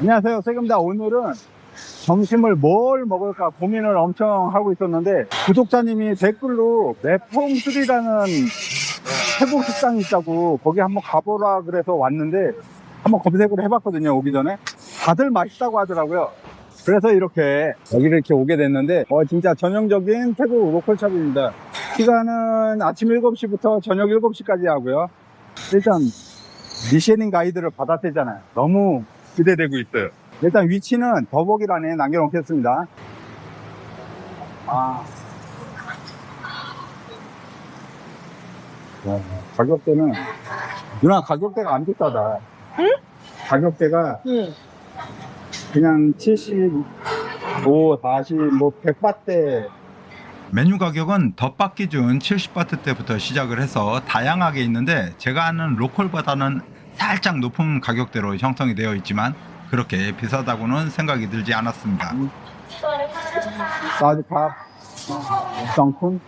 안녕하세요. 세금다. 오늘은 점심을 뭘 먹을까 고민을 엄청 하고 있었는데 구독자님이 댓글로 매폼3라는 태국 식당이 있다고 거기 한번 가보라 그래서 왔는데 한번 검색을 해봤거든요. 오기 전에 다들 맛있다고 하더라고요. 그래서 이렇게 여기를 이렇게 오게 됐는데 어, 진짜 전형적인 태국 로컬샵입니다. 시간은 아침 7시부터 저녁 7시까지 하고요. 일단 미쉐린 가이드를 받았대잖아요. 너무 기대되고 있어요. 일단 위치는 더보기란에 남겨놓겠습니다. 아. 와, 가격대는, 누나 가격대가 안 비싸다. 응? 가격대가 응. 그냥 75, 40, 뭐 100바트 메뉴 가격은 덧박 기준 70바트 때부터 시작을 해서 다양하게 있는데 제가 아는 로컬보다는 살짝 높은 가격대로 형성이 되어 있지만 그렇게 비싸다고는 생각이 들지 않았습니다. 사드팝, 덩쿤.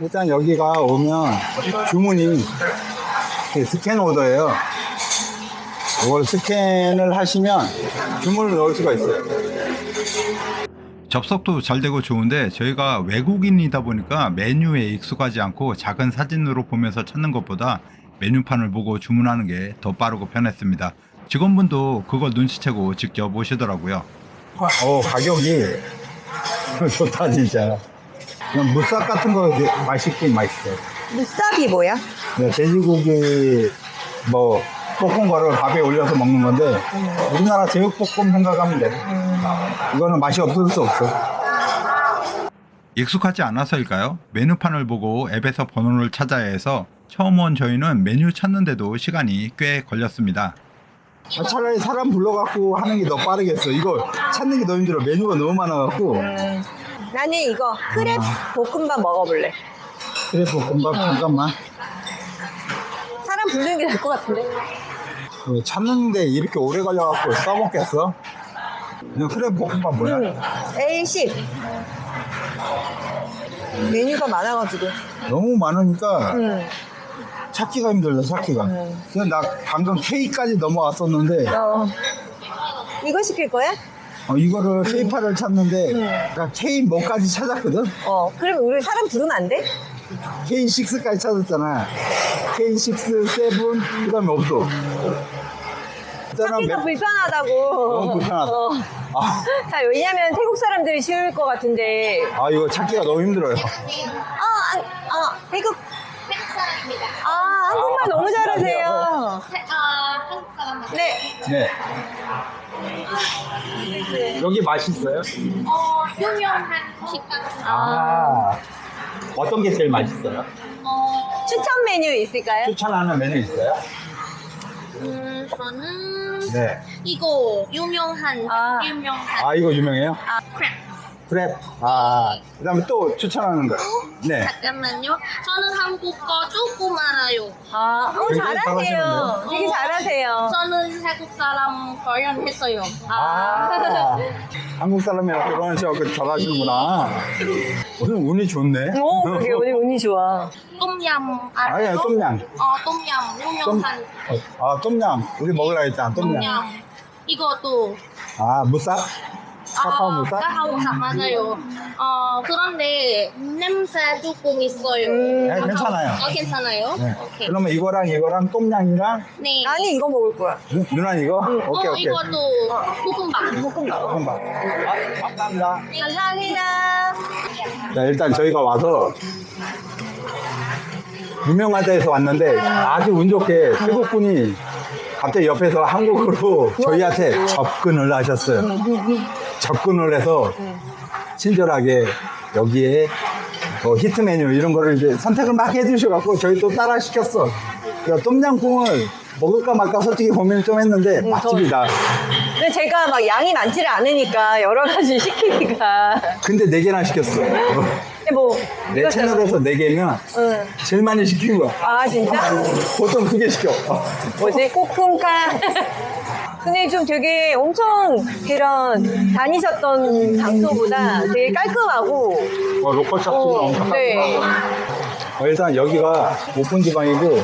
일단 여기가 오면 주문이 그 스캔 오더예요. 이걸 스캔을 하시면 주문을 넣을 수가 있어요. 접속도 잘 되고 좋은데 저희가 외국인이다 보니까 메뉴에 익숙하지 않고 작은 사진으로 보면서 찾는 것보다 메뉴판을 보고 주문하는 게 더 빠르고 편했습니다. 직원분도 그걸 눈치채고 직접 오시더라고요. 어 가격이 좋다 진짜. 그냥 무싹 같은 거 맛있긴 맛있어요. 무싹이 뭐야? 네, 돼지고기 뭐 볶은 거를 밥에 올려서 먹는 건데 우리나라 제육볶음 생각하면 돼. 이거는 맛이 없을 수 없어. 익숙하지 않아서일까요? 메뉴판을 보고 앱에서 번호를 찾아야 해서 처음 온 저희는 메뉴 찾는데도 시간이 꽤 걸렸습니다. 아, 차라리 사람 불러갖고 하는 게 더 빠르겠어. 이거 찾는 게 너무 힘들어. 메뉴가 너무 많아갖고. 음, 나는 이거 크랩 볶음밥 먹어볼래. 그래 볶음밥 잠깐만. 사람 부르는 게 나을 것 같은데. 왜 찾는데 이렇게 오래 걸려갖고 써먹겠어? 그래 볶음밥 뭐야? 응. A10. 메뉴가 많아가지고. 너무 많으니까 응. 찾기가 힘들다 찾기가. 음. 그냥 나 방금 K까지 넘어왔었는데 어. 이거 시킬 거야? 어, 이거를 K8을 찾는데 음. 나 K 뭐까지 찾았거든? 어. 그럼 우리 사람 부르면 안 돼? K6까지 찾았잖아. K6, 7, 그 다음에 없어. 일단은 찾기가 몇- 불편하다고. 너무 불편하다. 어. 아, 자, 왜냐면 태국 사람들이 쉬울 것 같은데. 아, 이거 찾기가 너무 힘들어요. 아, 아, 아 태국. 태국 사람입니다. 아, 한국말 너무 아, 잘하세요. 태- 아, 한국 사람 맞아요. 네. 네. 여기 맛있어요? 어, 유명한 식당. 아, 어떤 게 제일 맛있어요? 어, 추천 메뉴 있을까요? 추천하는 메뉴 있어요? 음, 저는 네. 이거 유명한 아. 유명한 아, 이거 유명해요? 크랩. 크랩. 아, 그 다음에 또 추천하는 거. 네. 잠깐만요. 저는 한국어 조금 알아요. 아, 어, 굉장히 잘하세요. 되게 잘하세요. 저는 태국 사람 결혼했어요. 아, 한국 사람이랑 결혼하셔서 잘하시는구나. 오늘 운이 좋네. 오, 그게 오늘 운이 좋아. 똠얌 아니, 알아요? 똠얌. 어, 똠얌 유명한 아, 똠얌. 우리 먹으라 했잖아, 똠얌. 똠얌. 이것도 아, 무싹? 카카오 무싹? 아, 카카오 무싹 맞아요. 어 그런데 냄새 조금 있어요. 음. 네, 괜찮아요. 어, 괜찮아요? 네. 오케이. 그러면 이거랑 이거랑 똠양이랑 네. 아니, 이거 먹을 거야. 누- 누나 이거? 오케이, 어 오케이. 이것도 볶음밥. 볶음밥. 볶음밥. 아, 감사합니다. 감사합니다. 자, 일단 저희가 와서 유명하다 해서 왔는데 아주 운 좋게 태국분이 갑자기 옆에서 한국어로 저희한테 접근을 하셨어요. 접근을 해서 친절하게 여기에 뭐 히트 메뉴 이런 거를 이제 선택을 막 해주셔갖고 저희 또 따라 시켰어. 그러니까 똠양꿍을 먹을까 말까 솔직히 고민을 좀 했는데 맛집이다. 근데 제가 막 양이 많지를 않으니까 여러 가지 시키니까. 근데 네 개나 시켰어. 뭐. 내 채널에서 네 개면 응. 제일 많이 시킨 거야. 아, 진짜? 보통 두 개 시켜. 뭐지? 꼬쿵카. 근데 좀 되게 엄청 그런 다니셨던 장소보다 되게 깔끔하고. 어, 로컬 샵도 어, 엄청 네. 어, 일단 여기가 오픈 지방이고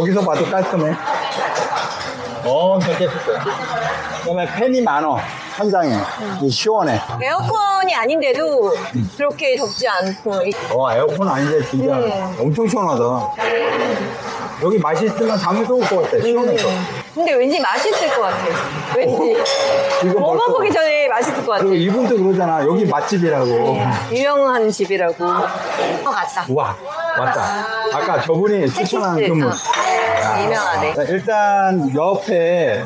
여기서 봐도 깔끔해. 엄청 깨끗해. 그다음에 팬이 많어 현장에 이 시원해. 에어컨이 아닌데도 그렇게 덥지 않고 이- 어 에어컨 아닌데 진짜 음. 엄청 시원하다. 여기 맛있으면 잠이 또올것 같아. 시원해서. 근데 왠지 맛있을 것 같아. 왠지 이거 먹어보기 전에 맛있을 것 같아. 그리고 이분도 그러잖아. 여기 맛집이라고. 유명한 집이라고. 어 갔다. 우와 왔다. 아까 저분이 추천한 테키스. 그분. 어, 유명하네. 자, 일단 옆에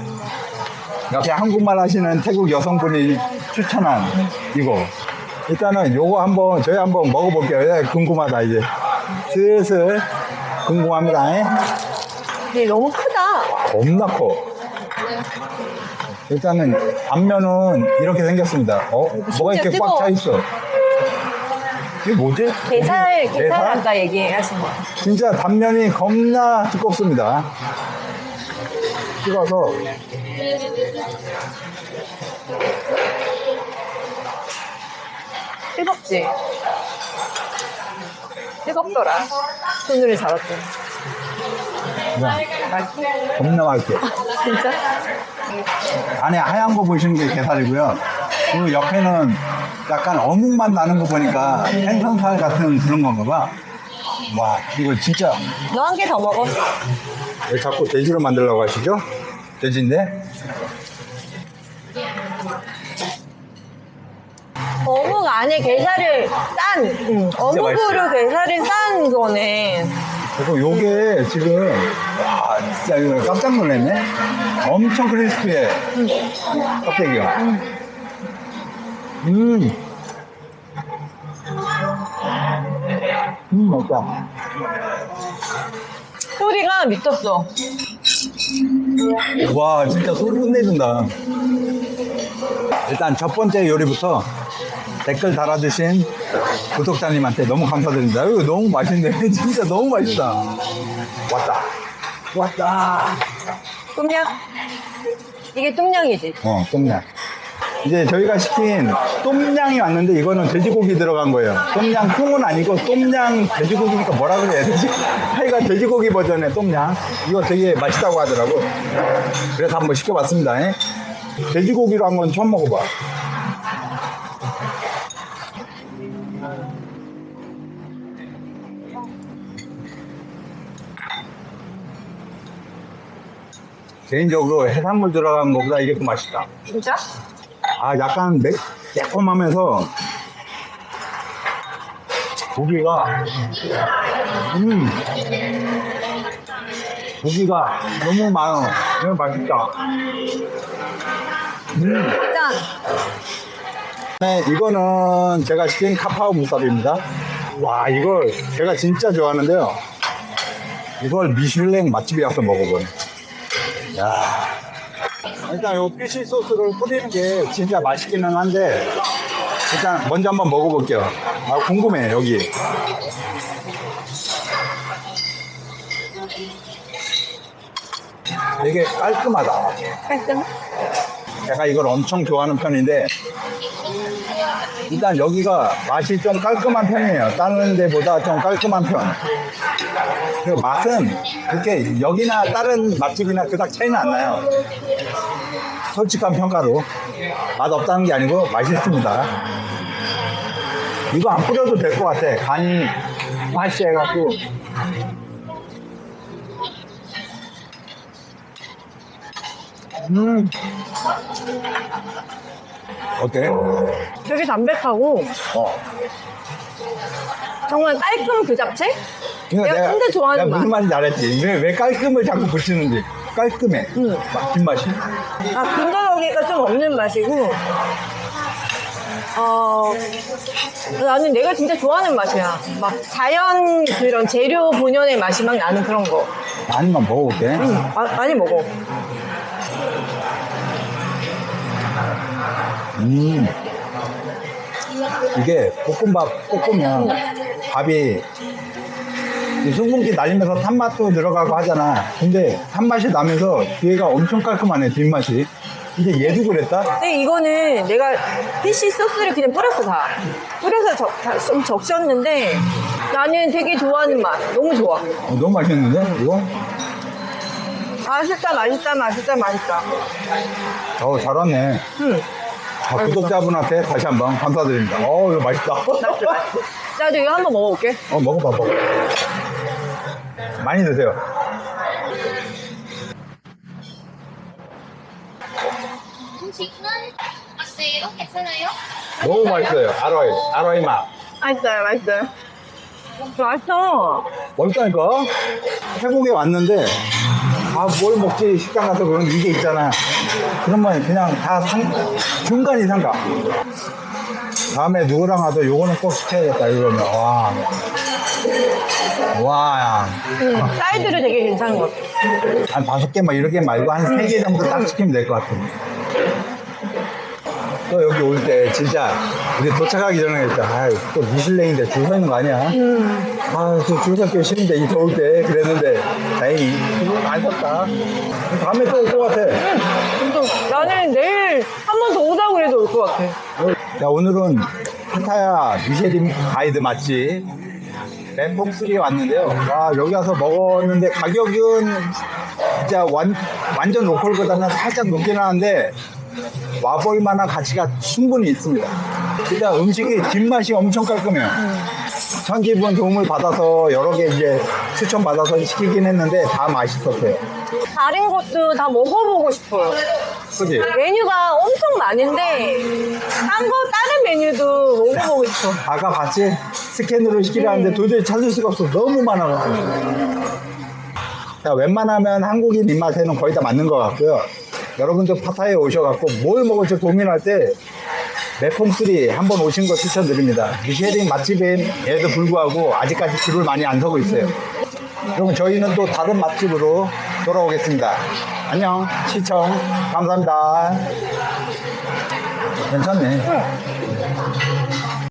옆에 한국말 하시는 태국 여성분이 추천한 이거 일단은 요거 한번 저희 한번 먹어볼게요 예, 궁금하다 이제 슬슬 궁금합니다 예. 근데 너무 크다. 겁나 커 일단은 앞면은 이렇게 생겼습니다 어? 뭐가 이렇게 뜨거워. 꽉차 있어 이게 뭐지? 게살, 게살 게살? 아까 얘기하신 거. 진짜 단면이 겁나 두껍습니다. 찍어서 뜨겁지? 뜨겁더라. 손으로 잡았더니. 그냥. 겁나 맛있게. 진짜? 안에 하얀 거 보시는 게 게살이고요. 그 옆에는 약간 어묵만 나는 거 보니까 생선살 같은 그런 건가 봐. 와, 이거 진짜 너 한 개 더 먹어. 왜 자꾸 돼지로 만들려고 하시죠? 돼지인데? 어묵 안에 게살을 싼, 응. 어묵으로 맛있어요. 게살을 싼 거네. 그리고 요게 지금 와 진짜 이거 깜짝 놀랐네. 엄청 크리스피해. 껍데기가. 음. 음 맛있다. 소리가 미쳤어. 와 진짜 소리 끝내준다. 일단 첫 번째 요리부터 댓글 달아주신 구독자님한테 너무 감사드립니다. 이거 너무 맛있네. 진짜 너무 맛있다. 왔다. 왔다. 똠양? 이게 똠양이지. 어, 똠양. 이제 저희가 시킨 똠양이 왔는데 이거는 돼지고기 들어간 거예요. 똠양 콩은 아니고 똠양 돼지고기니까 뭐라 그래야 되지? 하여간 돼지고기 버전의 똠양. 이거 되게 맛있다고 하더라고. 그래서 한번 시켜봤습니다. 예. 돼지고기로 한 건 처음 먹어봐. 개인적으로 해산물 들어간 것보다 이게 더 맛있다. 진짜? 아, 약간 매, 매콤하면서 고기가 음 고기가 너무 많아. 너무 맛있다. 음. 짠! 네, 이거는 제가 시킨 카파오 무사비입니다. 와, 이걸 제가 진짜 좋아하는데요. 이걸 미슐랭 맛집에 가서 먹어보네. 야. 일단 요 피쉬 소스를 뿌리는 게 진짜 맛있기는 한데, 일단 먼저 한번 먹어볼게요. 아, 궁금해, 여기. 되게 깔끔하다. 깔끔? 제가 이걸 엄청 좋아하는 편인데 일단 여기가 맛이 좀 깔끔한 편이에요. 다른 데보다 좀 깔끔한 편. 그 맛은 그렇게 여기나 다른 맛집이나 그닥 차이는 안 나요. 솔직한 평가로 맛 없다는 게 아니고 맛있습니다. 이거 안 뿌려도 될 것 같아. 간이 맛이 해갖고 음 어때? 되게 담백하고 어. 정말 깔끔 그 잡채? 그러니까 내가 진짜 좋아하는 내가 무슨 맛. 말인지 알았지. 왜, 왜 깔끔을 자꾸 붙이는지. 깔끔해. 응. 맛, 뒷맛이. 아, 근거기가 좀 없는 맛이고, 어, 나는 내가 진짜 좋아하는 맛이야. 막 자연 그런 재료 본연의 맛이 막 나는 그런 거. 많이만 먹어볼게. 응, 마- 많이 먹어. 음. 이게 볶음밥 볶으면 밥이 이 수분기 날리면서 탄맛도 들어가고 하잖아. 근데 탄맛이 나면서 뒤에가 엄청 깔끔하네, 뒷맛이. 근데 얘도 그랬다? 근데 이거는 내가 피쉬 소스를 그냥 뿌렸어, 다. 뿌려서 적, 다, 좀 적셨는데, 나는 되게 좋아하는 맛. 너무 좋아. 어, 너무 맛있는데 이거? 맛있다, 맛있다, 맛있다, 맛있다. 어, 잘 왔네. 응. 아, 구독자분한테 다시 한번 감사드립니다. 어, 이거 맛있다. 나도 이거 한번 먹어볼게. 어, 먹어봐, 먹어. 많이 드세요. 음식은 어때요? 괜찮아요? 너무 맛있어요. 아로이, 아로이 맛. 맛있어요, 맛있어요. 맛있어. 맛있다니까? 태국에 왔는데, 아, 뭘 먹지? 식당 가서 그런 이게 있잖아. 그러면 그냥 다 상, 중간 이상 가. 다음에 누구랑 와도 요거는 꼭 시켜야겠다, 이러면. 와. 와. 응, 사이드를 되게 괜찮은 것 같아. 한 다섯 개 막 이렇게 말고 한 세 개 정도 딱 시키면 될 것 같아. 또 여기 올 때 진짜 우리 도착하기 전에 했다. 아유, 또 미슐랭인데 줄 서 있는 거 아니야? 아, 줄 서기 싫은데 이 더울 때 그랬는데 다행히 안 섰다. 다음에 또올것 같아. 또 나는 내일 한 번 더 오자고 그래도 올 것 같아. 자, 오늘은 파타야 미쉐린 가이드 맛집 램봉3에 왔는데요. 와, 여기 와서 먹었는데 가격은 진짜 완, 완전 로컬보다는 살짝 높긴 하는데 와볼 만한 가치가 충분히 있습니다. 진짜 음식이 뒷맛이 엄청 깔끔해요. 천지분 도움을 받아서 여러 개 이제 추천 받아서 시키긴 했는데 다 맛있었어요. 다른 것도 다 먹어보고 싶어요. 그지? 메뉴가 엄청 많은데 딴 거 다른 메뉴도 먹어보고 싶어. 아까 봤지? 스캔으로 시키라는데 도저히 찾을 수가 없어. 너무 많아가지고. 자, 웬만하면 한국인 입맛에는 거의 다 맞는 것 같고요. 여러분들 파타에 오셔갖고 뭘 먹을지 고민할 때 매콤3 한번 오신 거 추천드립니다. 미쉐린 맛집임에도 불구하고 아직까지 줄을 많이 안 서고 있어요. 그럼 저희는 또 다른 맛집으로 돌아오겠습니다. 안녕. 시청 감사합니다. 괜찮네.